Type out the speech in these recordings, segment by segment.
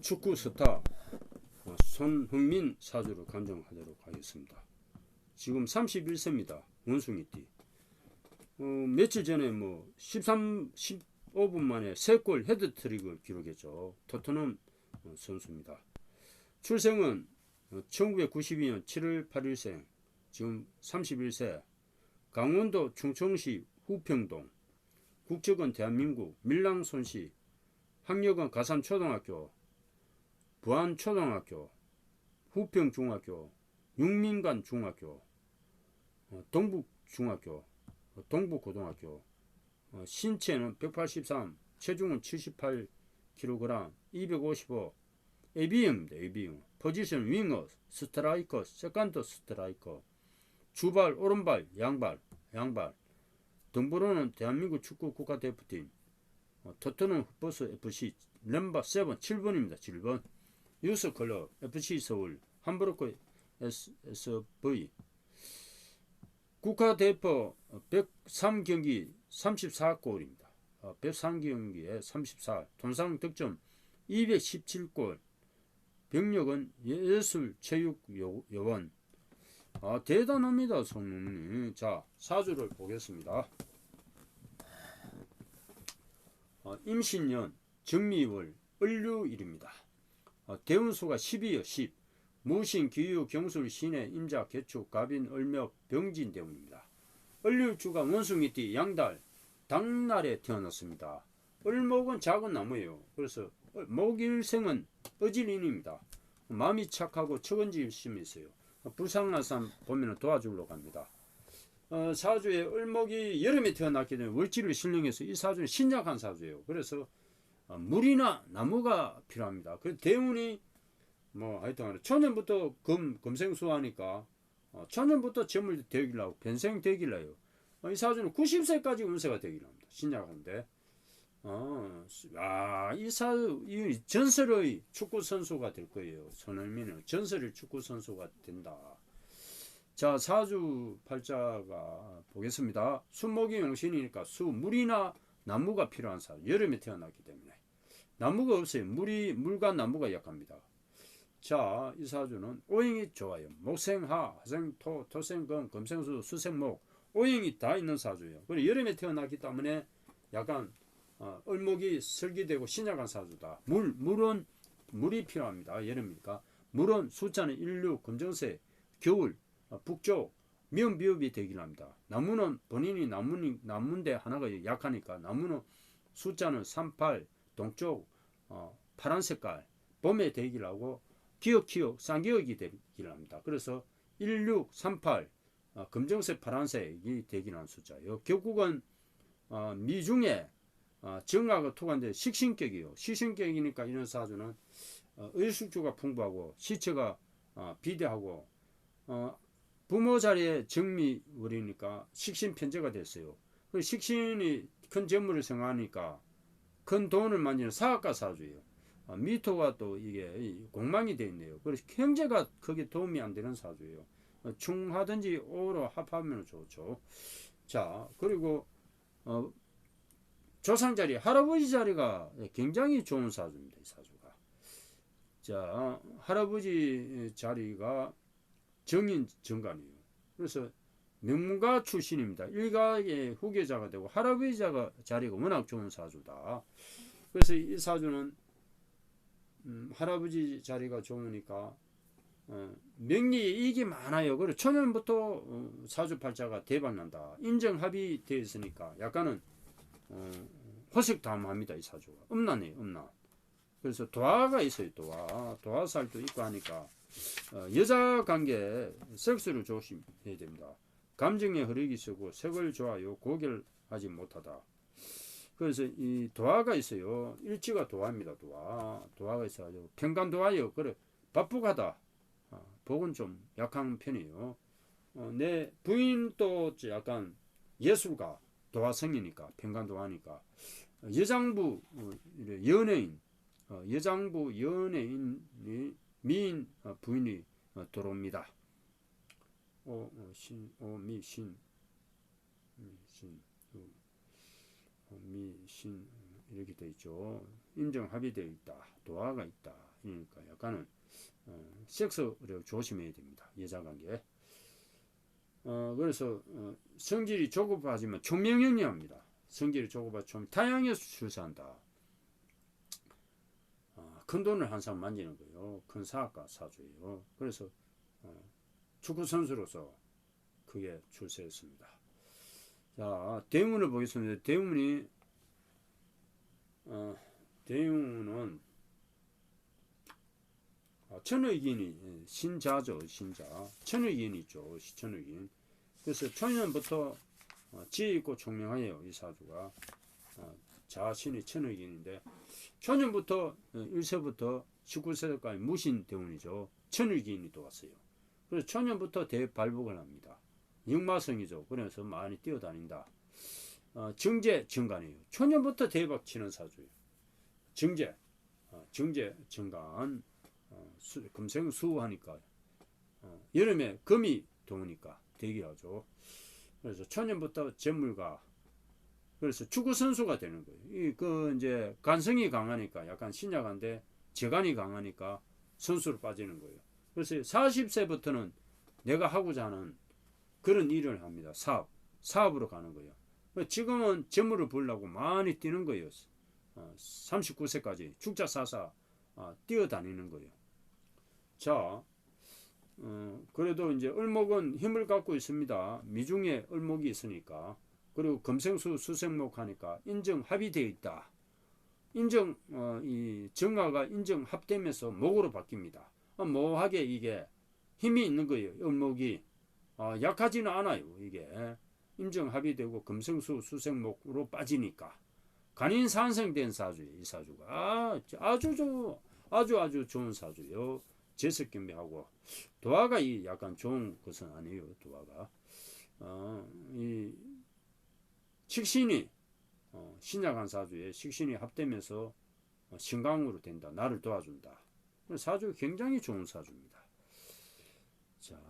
축구 스타 어, 손흥민 사주를 간정하도록 하겠습니다. 지금 31세입니다. 원숭이띠. 어, 며칠 전에 뭐 13, 15분 만에 3골 헤드트릭을 기록했죠. 토트넘 어, 선수입니다. 출생은 어, 1992년 7월 8일생, 지금 31세, 강원도 충청시 후평동, 국적은 대한민국, 밀랑손시, 학력은 가산초등학교, 부안초등학교, 후평중학교, 육민관 중학교, 어, 동북중학교, 어, 동북고등학교, 어, 신체는 183, 체중은 78kg, 255, AB형입니다. AB형. 포지션 윙어, 스트라이커, 세컨드 스트라이커, 주발, 오른발, 양발, 양발. 등번호는 대한민국 축구 국가대표팀, 어, 토트넘 흑버스 FC 넘버 7, 7번입니다. 7번. 유스 클럽 FC 서울, 함부르크 SV 국가대표 103경기 34골입니다. 103경기에 34, 통상 득점 217골, 병력은 예술 체육 요- 요원. 아, 대단합니다, 성능이. 자, 사주를 보겠습니다. 어, 임신년, 정미월, 을류일입니다. 어, 대운수가 12여 10. 무신, 기유, 경술, 신해, 임자, 개축, 갑인, 을묘, 병진 대운입니다. 을류주가 원숭이띠, 양달, 당날에 태어났습니다. 을목은 작은 나무예요. 그래서 어, 목일생은 어질인입니다. 마음이 착하고 척은질심이 있어요. 사람 보면 도와주러 갑니다. 어, 사주에 을목이 여름에 태어났기 때문에 월지를 신령해서 이 사주는 신약한 사주예요. 그래서 어, 물이나 나무가 필요합니다. 그 대운이 뭐 하여튼 천년부터 금 금생수 하니까 어, 천년부터 점을 되길라고 변생 되길라요. 어, 이 사주는 90세까지 운세가 되길랍니다. 신약한데. 어, 아, 이 사주, 이 전설의 축구 선수가 될 거예요. 손흥민은 전설의 축구 선수가 된다. 자, 사주 팔자가 보겠습니다. 수목이 용신이니까 수, 물이나 나무가 필요한 사주. 여름에 태어났기 때문에. 나무가 없어요. 물이, 물과 나무가 약합니다. 자, 이 사주는 오행이 좋아요. 목생하, 화생토, 토생금, 금생수, 수생목, 오행이 다 있는 사주예요. 그리고 여름에 태어났기 때문에 약간 어, 을목이 설계되고 신약한 사주다. 물, 물은 물이 필요합니다. 여름이니까. 물은 숫자는 16, 금정세, 겨울, 어, 북쪽, 미음 비읍이 되긴 합니다. 나무는 본인이 나무니, 나무인데 하나가 약하니까 나무는 숫자는 38, 동쪽, 어, 파란 색깔, 봄에 되기를 하고 기억, 기억, 쌍기억이 되기를 합니다. 그래서 16, 38, 어, 금정색, 파란색이 하는 숫자예요. 결국은 어, 미중에 어, 정화가 토관데 식신격이요. 식신격이니까 이런 사주는 어, 의숙주가 풍부하고 시체가 어, 비대하고 어, 부모 자리에 정미월이니까 식신 편제가 됐어요. 그 식신이 큰 재물을 생하니까 큰 돈을 만지는 사학가 사주예요. 어, 미토가 또 이게 이 공망이 돼 있네요. 그래서 경제가 크게 도움이 안 되는 사주예요. 어, 충하든지 오로 합하면 좋죠. 자 그리고 어, 조상 자리, 할아버지 자리가 굉장히 좋은 사주입니다. 이 사주가. 자, 할아버지 자리가 정인 정관이에요. 그래서 명문가 출신입니다. 일가의 후계자가 되고 할아버지 자가 자리가 워낙 좋은 사주다. 그래서 이 사주는 음, 할아버지 자리가 좋으니까 어, 명리에 이익이 많아요. 그리고 천년부터 어, 사주팔자가 대박난다. 인정합의 되어 있으니까 약간은 어, 호색담합니다 이 사주가 음란해요 음란 그래서 도화가 있어요 도화 도화살도 있고 하니까 어, 여자 관계 섹스를 조심해야 됩니다 감정에 흐르기 쓰고 색을 좋아요 고결하지 못하다. 그래서 이 도화가 있어요. 일지가 도화입니다 도화. 도화가 있어가지고 평간 도화요. 그래 바쁘가다. 어, 복은 좀 약한 편이에요. 어, 내 부인도 약간 예술가 도화성이니까 평간 도화니까. 여장부 어, 이래 연예인. 어, 여장부 연예인이 미인 어, 부인이 어, 들어옵니다. 오, 어, 신, 오, 미, 신, 미, 신, 어, 어, 미, 신 이렇게 돼 있죠. 인정 합의되어 있다. 도화가 있다. 그러니까 약간은 어, 섹스를 조심해야 됩니다. 여자 관계. 어, 그래서 어, 성질이 조급하지만 총명령리합니다. 성질이 조급하 좀 다양해서 출세한다. 어, 큰 돈을 항상 만지는 거예요. 큰 사학과 사주예요. 그래서 어, 축구 선수로서 크게 출세했습니다. 자, 대문을 보겠습니다. 대문이 어, 대문은 아, 천의기인이 예, 신자죠, 신자. 천의기인이 있죠, 시천의기인. 그래서 초년부터 어, 지혜 있고 총명하여요, 이 사주가. 어, 자신이 천의기인인데 초년부터 어, 1세부터 19세까지 무신 대운이죠. 천의기인이 또 왔어요. 그래서 초년부터 대발복을 합니다. 역마성이죠. 그래서 많이 뛰어다닌다. 어, 정제 정간이에요. 초년부터 대박 치는 사주예요. 정제, 어, 정제 정간, 어, 수, 금생 수하니까 어, 여름에 금이 더우니까 대기하죠. 그래서 초년부터 전물가 그래서 축구 선수가 되는 거예요. 이그 이제 간성이 강하니까 약간 신약한데 재간이 강하니까 선수로 빠지는 거예요. 그래서 40세부터는 내가 하고자 하는 그런 일을 합니다. 사업, 사업으로 가는 거예요. 지금은 재물을 벌려고 많이 뛰는 거예요. 어, 39세까지 축자사사 어, 뛰어다니는 거예요. 자, 어, 그래도 이제 을목은 힘을 갖고 있습니다. 미중에 을목이 있으니까 그리고 금생수 수생목 하니까 인정 합의되어 있다. 인정 어, 이 정화가 인정 합되면서 목으로 바뀝니다. 어, 모하게 이게 힘이 있는 거예요. 을목이 어, 약하지는 않아요. 이게 인정 합의되고 금생수 수생목으로 빠지니까 간인 산생된 사주예요. 이 사주가 아, 아주 조, 아주 아주 좋은 사주요. 제석경비하고 도화가 이 약간 좋은 것은 아니에요. 도화가 어, 이 식신이 어, 신약한 사주에 식신이 합되면서 어, 신강으로 된다. 나를 도와준다. 사주 굉장히 좋은 사주입니다. 자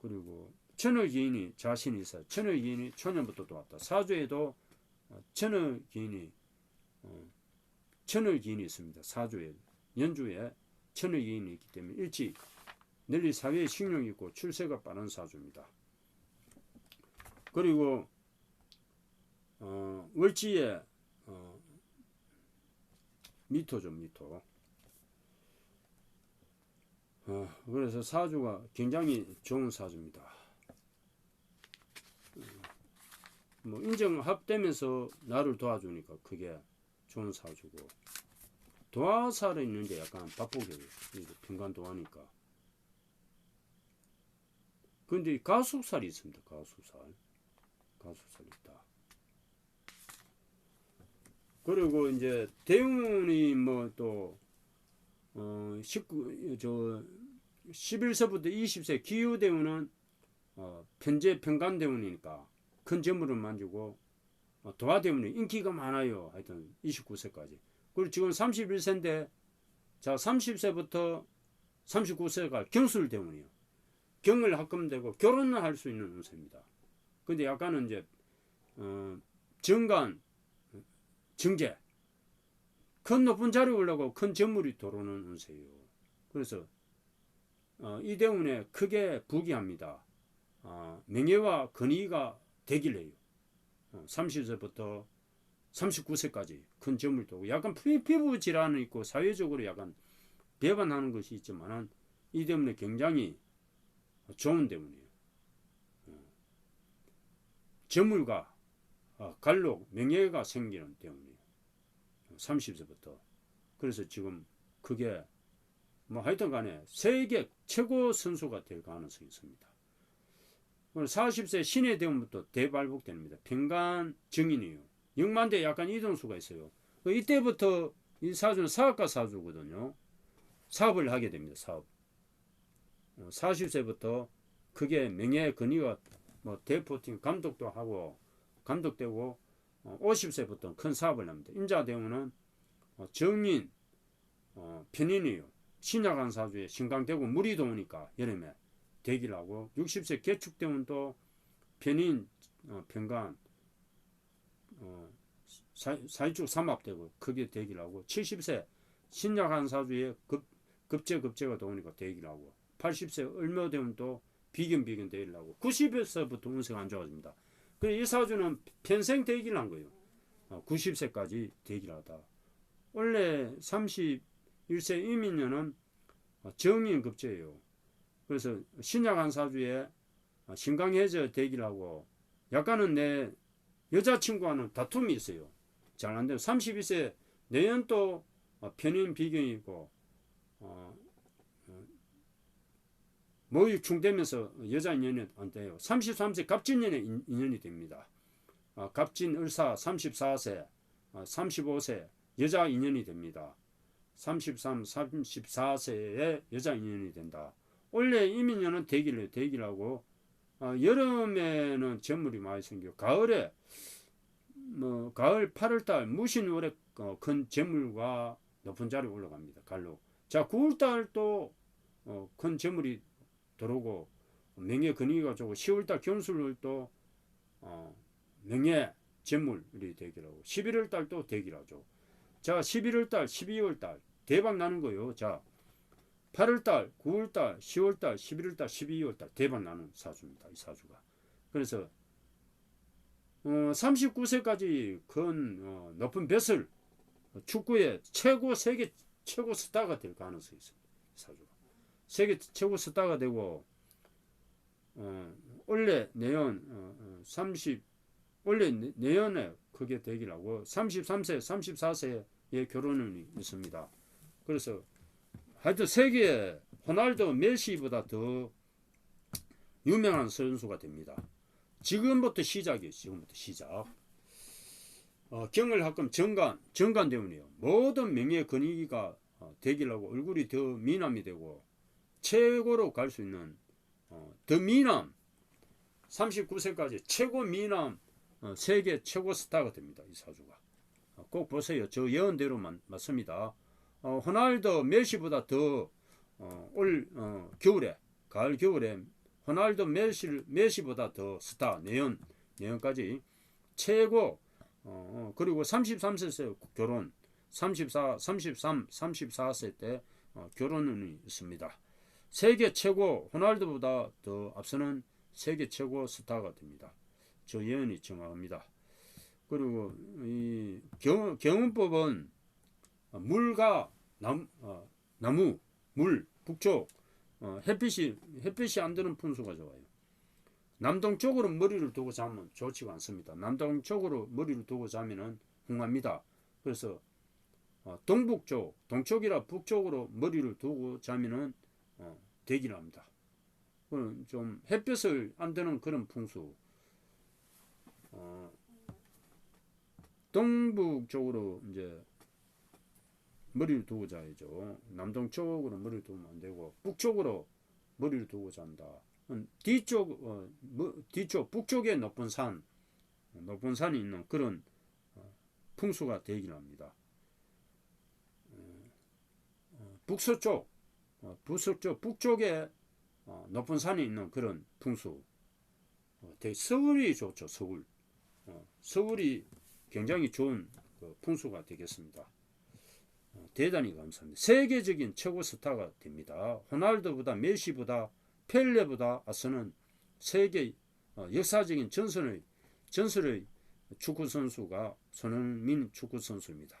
그리고 천을기인이 자신이 있어 천을기인이 초년부터 도왔다. 사주에도 어, 천을기인이 어, 천을기인이 있습니다. 사주에 연주에 천의기인이 있기 때문에 일찍 널리 사회에 식령이 있고 출세가 빠른 사주입니다. 그리고 어, 월지에 어, 미토죠 미토. 어, 그래서 사주가 굉장히 좋은 사주입니다. 어, 뭐 인정합되면서 나를 도와주니까 그게 좋은 사주고 도화살이 있는데 약간 바쁘게 평간 도화니까. 근데 가속살이 있습니다. 가속살. 가속살 있다. 그리고 이제 대운이 뭐또 어, 19, 저, 11세부터 20세 기후대운은 어, 편제 평간대운이니까 큰 재물을 만지고 어, 도화대운이 인기가 많아요. 하여튼 29세까지. 그리고 지금 31세인데 자 30세부터 39세가 경술 대운이요. 경을 합금되고 결혼을 할 수 있는 운세입니다. 근데 약간은 이제 어, 정관 정제 큰 높은 자리 올라고 큰 전물이 들어오는 운세예요. 그래서 어, 이 대운에 크게 부기합니다. 어, 명예와 근위가 되길래요. 어, 30세부터 39세까지 큰 점을 두고 약간 피부 질환이 있고 사회적으로 약간 배반하는 것이 있지만은 이 때문에 굉장히 좋은 때문이에요. 저물과 어, 갈록 명예가 생기는 때문이에요. 30세부터. 그래서 지금 그게 뭐 하여튼 간에 세계 최고 선수가 될 가능성이 있습니다. 40세 신의 대원부터 대발복됩니다. 평간 증인이에요. 6만대 약간 이동수가 있어요. 그 이때부터 이 사주는 사업가 사주거든요. 사업을 하게 됩니다. 사업. 40세부터 어, 그게 명예 근위와 뭐 대포팅 감독도 하고 감독되고 50세부터 어, 큰 사업을 합니다. 임자 대우는 어, 정인 편인이요. 신약한 사주에 신강되고 물이 도우니까 여름에 대기를 하고 60세 개축되면 또 편인 평간 어, 사, 사회적 삼합되고 크게 대기를 하고 70세 신약한 사주에 급, 급제 급제가 도우니까 대기를 하고 80세 얼마 되면 또 비견 비견 대기를 하고 90세부터 운세가 안 좋아집니다. 그래서 이 사주는 평생 대기를 한 거예요. 어, 90세까지 대기를 하다. 원래 31세 이민년은 어, 정인 급제예요. 그래서 신약한 사주에 어, 신강해저 대기를 하고 약간은 내 여자친구와는 다툼이 있어요. 잘안 되면 32세 내년 또 어, 편인 비경이고 어, 어, 모유충 되면서 여자 인연이 안 돼요. 33세 갑진년에 인- 인연이 됩니다. 어, 갑진 을사 34세, 어, 35세 여자 인연이 됩니다. 33, 34세에 여자 인연이 된다. 원래 이민년은 대기를 하고 어, 여름에는 전물이 많이 생겨. 가을에 뭐 가을 8월달 무신월에 어, 큰 재물과 높은 자리에 올라갑니다. 갈로. 자 9월달 또 어, 큰 재물이 들어오고 명예 근위가 좋고 10월달 견술을 또 어, 명예 재물이 되기라고 11월달 또 되기라죠. 자 11월달 12월달 대박 나는 거요. 자 8월달, 9월달, 10월달, 11월달, 12월달 대박 나는 사주입니다. 이 사주가. 그래서 어, 39세까지 큰 어, 높은 뱃을 축구의 최고 세계 최고 스타가 될 가능성이 있습니다. 이 사주가. 세계 최고 스타가 되고 어, 원래 내년 어, 어, 30 원래 내- 내년에 그게 되기를 하고 33세, 34세에 결혼이 있습니다. 그래서 하여튼 세계에 호날두 메시보다 더 유명한 선수가 됩니다. 지금부터 시작이에요. 지금부터 시작. 어, 경을학금 정관, 정관 때문이에요. 모든 명예 근위기가 어, 되기라고 얼굴이 더 미남이 되고 최고로 갈 수 있는 어, 더 미남 39세까지 최고 미남 어, 세계 최고 스타가 됩니다. 이 사주가. 어, 꼭 보세요. 저 예언대로 만, 맞습니다. 어, 호날두 메시보다 더 어, 올 어, 겨울에 가을 겨울에 호날두 메시 메시보다 더 스타 내년 내년까지 최고 어, 어, 그리고 33세 결혼 34 33 34세 때 어, 결혼이 있습니다. 세계 최고 호날두보다 더 앞서는 세계 최고 스타가 됩니다. 저 예언이 정확합니다. 그리고 이 경, 경운법은 물과 남, 어, 나무, 물, 북쪽 어, 햇빛이 햇빛이 안 드는 분수가 좋아요. 남동쪽으로 머리를 두고 자면 좋지가 않습니다. 남동쪽으로 머리를 두고 자면은 흥합니다. 그래서 어, 동북쪽, 동쪽이라 북쪽으로 머리를 두고 자면은 어, 대기를 합니다. 그럼 좀 햇볕을 안 드는 그런 풍수. 어, 동북 쪽으로 이제 머리를 두고 자야죠. 남동쪽으로 머리를 두면 안 되고 북쪽으로 머리를 두고 잔다. 음, 뒤쪽 어, 뭐, 뒤쪽 북쪽에 높은 산 높은 산이 있는 그런 어, 풍수가 되기를 합니다. 어, 어, 북서쪽 어, 북서쪽 북쪽에 어, 높은 산이 있는 그런 풍수 어, 되게 서울이 좋죠. 서울 어, 서울이 굉장히 좋은 그 풍수가 되겠습니다. 어, 대단히 감사합니다. 세계적인 최고 스타가 됩니다. 호날두보다 메시보다 펠레보다 앞서는 세계 어, 역사적인 전선의 전설의 축구 선수가 손흥민 축구 선수입니다.